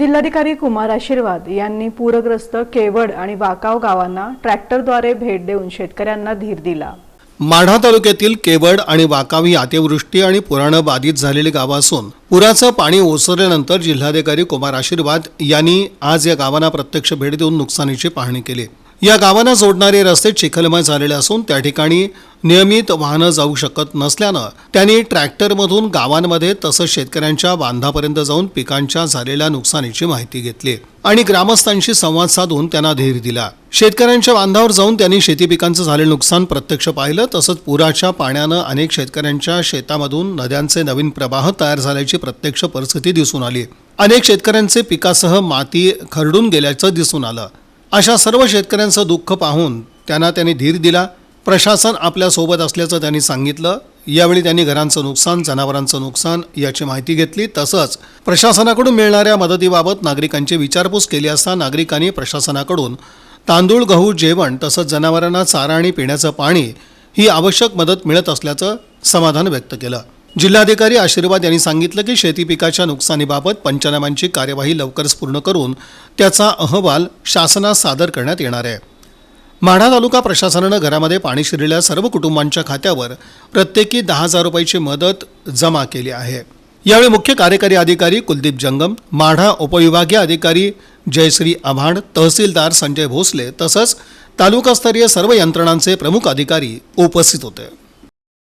जिल्हाधिकारी कुमार आशीर्वाद यांनी पूरग्रस्त केवड आणि वाकाव गावांना ट्रॅक्टरद्वारे भेट देऊन शेतकऱ्यांना धीर दिला. माढा तालुक्यातील केवड आणि वाकाव ही अतिवृष्टी आणि पुरानं बाधित झालेली गावं असून पुराचं पाणी ओसरल्यानंतर जिल्हाधिकारी कुमार आशीर्वाद यांनी आज या गावांना प्रत्यक्ष भेट देऊन नुकसानीची पाहणी केली. या गावांना जोडणारे रस्ते चिखलमय झालेले असून त्या ठिकाणी नियमित वाहनं जाऊ शकत नसल्यानं त्यांनी ट्रॅक्टरमधून गावांमध्ये तसंच शेतकऱ्यांच्या बांधापर्यंत जाऊन पिकांच्या झालेल्या नुकसानीची माहिती घेतली आणि ग्रामस्थांशी संवाद साधून त्यांना धीर दिला. शेतकऱ्यांच्या बांधावर जाऊन त्यांनी शेती पिकांचं झालेलं नुकसान प्रत्यक्ष पाहिलं तसंच पुराच्या पाण्यानं अनेक शेतकऱ्यांच्या शेतामधून नद्यांचे नवीन प्रवाह तयार झाल्याची प्रत्यक्ष परिस्थिती दिसून आली. अनेक शेतकऱ्यांचे पिकासह माती खरडून गेल्याचं दिसून आलं. अशा सर्व शेतकऱ्यांचं दुःख पाहून त्यांना त्यांनी धीर दिला. प्रशासन आपल्यासोबत असल्याचं त्यांनी सांगितलं. यावेळी त्यांनी घरांचं नुकसान जनावरांचं नुकसान याची माहिती घेतली. तसंच प्रशासनाकडून मिळणाऱ्या मदतीबाबत नागरिकांची विचारपूस केली असता नागरिकांनी प्रशासनाकडून तांदूळ गहू जेवण तसंच जनावरांना चारा आणि पिण्याचं पाणी ही आवश्यक मदत मिळत असल्याचं समाधान व्यक्त केलं. जिल्हाधिकारी आशीर्वाद यांनी सांगितलं की शेती पिकाच्या नुकसानीबाबत पंचनाम्यांची कार्यवाही लवकरच पूर्ण करून त्याचा अहवाल शासनास सादर करण्यात येणार आहे. माढा तालुका प्रशासनानं घरामध्ये पाणी शिरलेल्या सर्व कुटुंबांच्या खात्यावर प्रत्येकी दहा हजार रुपयाची मदत जमा केली आहे. यावेळी मुख्य कार्यकारी अधिकारी कुलदीप जंगम माढा उपविभागीय अधिकारी जयश्री आव्हाड तहसीलदार संजय भोसले तसंच तालुकास्तरीय सर्व यंत्रणांचे प्रमुख अधिकारी उपस्थित होते.